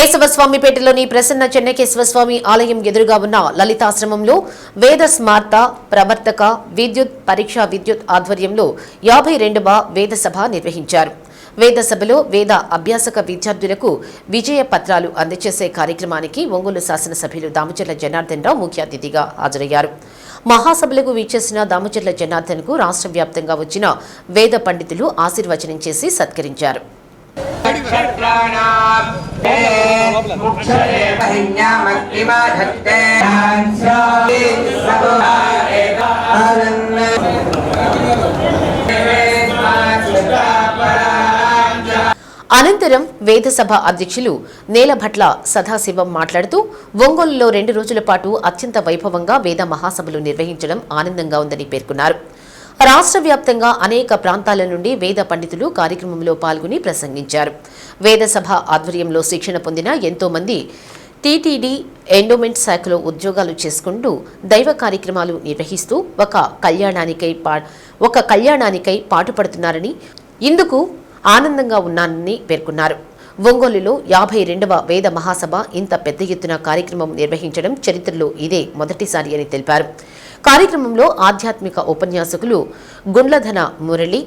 కేశవస్వామిపేటలోని ప్రసన్న చెన్నకేశవస్వామి ఆలయం ఎదురుగా ఉన్న లలితాశ్రమంలో వేద స్మార్త ప్రవర్తక విద్యుత్ పరీక్షా విద్యుత్ ఆధ్వర్యంలో యాభై రెండవ వేద సభ నిర్వహించారు. వేద సభలో వేద అభ్యాసక విద్యార్థులకు విజయ పత్రాలు అందజేసే కార్యక్రమానికి ఒంగోలు శాసనసభ్యులు దామచర్ల జనార్దన్ రావు ముఖ్య అతిథిగా హాజరయ్యారు. మహాసభలకు విచ్చేసిన దామచర్ల జనార్దన్కు రాష్ట్ర వ్యాప్తంగా వచ్చిన వేద పండితులు ఆశీర్వచనం చేసి సత్కరించారు. అనంతరం వేదసభ అధ్యక్షులు నేలభట్ల సదాశివం మాట్లాడుతూ ఒంగోలులో రెండు రోజుల పాటు అత్యంత వైభవంగా వేద మహాసభలు నిర్వహించడం ఆనందంగా ఉందని పేర్కొన్నారు. రాష్ట్ర వ్యాప్తంగా అనేక ప్రాంతాల నుండి వేద పండితులు కార్యక్రమంలో పాల్గొని ప్రసంగించారు. వేద సభ ఆధ్వర్యంలో శిక్షణ పొందిన ఎంతో మంది టీటీడీ ఎండోమెంట్ శాఖలో ఉద్యోగాలు చేసుకుంటూ దైవ కార్యక్రమాలు నిర్వహిస్తూ ఒక కళ్యాణానికై పా ఒక కళ్యాణానికై పాటుపడుతున్నారని ఇందుకు ఆనందంగా ఉన్నానని పేర్కొన్నారు. ఒంగోలులో యాభై రెండవ వేద మహాసభ ఇంత పెద్ద ఎత్తున కార్యక్రమం నిర్వహించడం చరిత్రలో ఇదే మొదటిసారి అని తెలిపారు. కార్యక్రమంలో ఆధ్యాత్మిక ఉపన్యాసకులు గుండ్లధన మురళి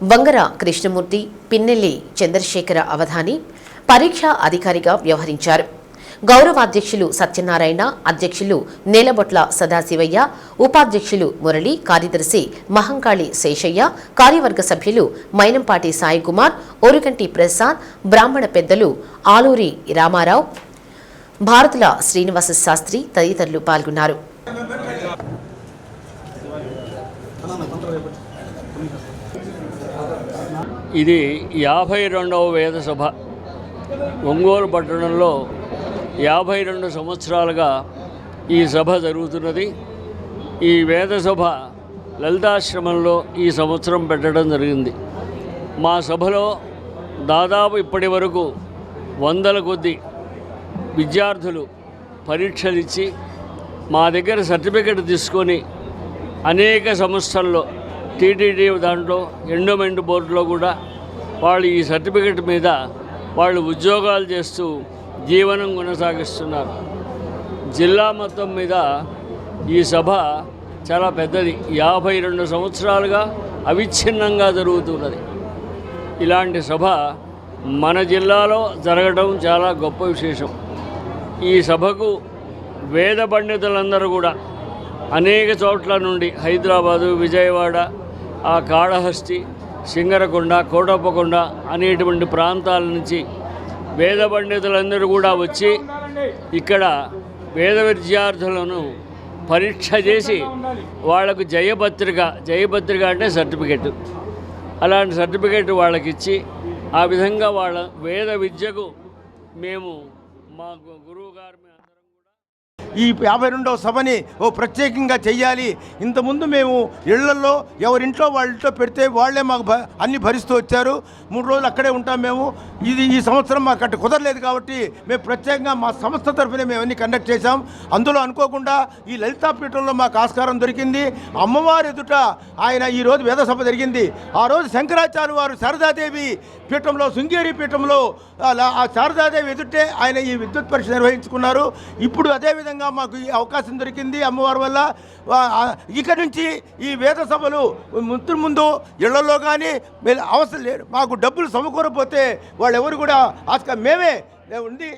వంగర కృష్ణమూర్తి పిన్నెల్లి చంద్రశేఖర అవధాని పరీక్షా అధికారిగా వ్యవహరించారు. గౌరవాధ్యక్షులు సత్యనారాయణ అధ్యక్షులు నేలబొట్ల సదాశివయ్య ఉపాధ్యక్షులు మురళి కార్యదర్శి మహంకాళి శేషయ్య కార్యవర్గ సభ్యులు మైనంపాటి సాయికుమార్ ఓరుగంటి ప్రసాద్ బ్రాహ్మణ పెద్దలు ఆలూరి రామారావు భారతుల శ్రీనివాస శాస్త్రి తదితరులు పాల్గొన్నారు. ఇది యాభై రెండవ వేద సభ ఒంగోలు పట్టణంలో యాభై రెండు సంవత్సరాలుగా ఈ సభ జరుగుతున్నది. ఈ వేద సభ లలితాశ్రమంలో ఈ సంవత్సరం పెట్టడం జరిగింది. మా సభలో దాదాపు ఇప్పటి వరకు వందల కొద్ది విద్యార్థులు పరీక్షలు ఇచ్చి మా దగ్గర సర్టిఫికెట్ తీసుకొని అనేక సంస్థల్లో టీటీడీ దాంట్లో ఎండోమెంట్ బోర్డులో కూడా వాళ్ళు ఈ సర్టిఫికెట్ మీద వాళ్ళు ఉద్యోగాలు చేస్తూ జీవనం కొనసాగిస్తున్నారు. జిల్లా మొత్తం మీద ఈ సభ చాలా పెద్దది. యాభై రెండు సంవత్సరాలుగా అవిచ్ఛిన్నంగా జరుగుతున్నది. ఇలాంటి సభ మన జిల్లాలో జరగడం చాలా గొప్ప విశేషం. ఈ సభకు వేద పండితులందరూ కూడా అనేక చోట్ల నుండి హైదరాబాదు విజయవాడ ఆ కాళహస్తి సింగరకొండ కోటప్పకొండ అనేటువంటి ప్రాంతాల నుంచి వేద పండితులందరూ కూడా వచ్చి ఇక్కడ వేద విద్యార్థులను పరీక్ష చేసి వాళ్ళకు జయపత్రిక జయపత్రిక అంటే సర్టిఫికెట్. అలాంటి సర్టిఫికెట్ వాళ్ళకి ఇచ్చి ఆ విధంగా వాళ్ళ వేద విద్యకు మేము మా గురువుగారు గురువు గారు మేము అందరం కూడా ఈ యాభై రెండవ సభని ఓ ప్రత్యేకంగా చేయాలి ఇంతకుముందు మేము ఇళ్ళలో ఎవరింట్లో వాళ్ళ ఇంట్లో పెడితే వాళ్ళే మాకు భ- అన్ని భరిస్తూ వచ్చారు. మూడు రోజులు అక్కడే ఉంటాం మేము. ఇది ఈ సంవత్సరం మాకు అట్ట కుదరలేదు కాబట్టి మేము ప్రత్యేకంగా మా సంస్థ తరఫున మేము అన్ని కండక్ట్ చేశాం. అందులో అనుకోకుండా ఈ లలితాపీఠంలో మాకు ఆస్కారం దొరికింది. అమ్మవారి ఎదుట ఆయన ఈరోజు వేద సభ జరిగింది. ఆ రోజు శంకరాచార్య వారు శారదాదేవి పీఠంలో శృంగేరి పీఠంలో ఆ శారదాదేవి ఎదుటే ఆయన ఈ విద్యుత్ పరీక్ష నిర్వహించుకున్నారు. ఇప్పుడు అదేవిధంగా మాకు ఈ అవకాశం దొరికింది అమ్మవారి వల్ల. వా- ఇక నుంచి ఈ వేద సభలు ముందు ముందు ఇళ్ళలో కానీ అవసరం లేదు. మాకు డబ్బులు సమకూరపోతే వాళ్ళెవరు కూడా ఆస్క మేమే ఉండి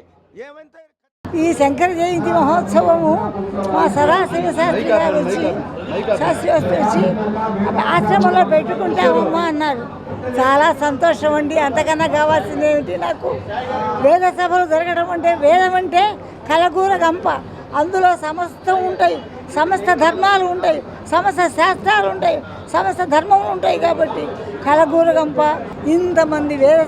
ఏమంటే ఈ శంకర జయంతి మహోత్సవము మా సరాసరి శాస్త్రి గారు వచ్చి శాస్త్రి వచ్చి ఆశ్రమంలో పెట్టుకుంటామమ్మా అన్నారు. చాలా సంతోషం అండి. అంతకన్నా కావాల్సింది ఏమిటి నాకు? వేద సభలు జరగడం అంటే వేదం అంటే కలగూర గంప. అందులో సమస్త ఉంటాయి. సమస్త ధర్మాలు ఉంటాయి. సమస్త శాస్త్రాలు ఉంటాయి. సమస్త ధర్మములు ఉంటాయి కాబట్టి కలగూరగంప ఇంతమంది వేద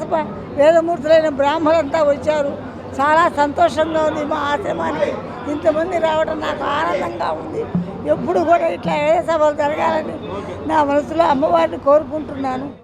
వేదమూర్తులైన బ్రాహ్మలంతా వచ్చారు. చాలా సంతోషంగా ఉంది మా ఆశ్రమానికి. ఇంతమంది రావడం నాకు ఆనందంగా ఉంది. ఎప్పుడు కూడా ఇట్లా ఏ సభలు జరగాలని నా మనసులో అమ్మవారిని కోరుకుంటున్నాను.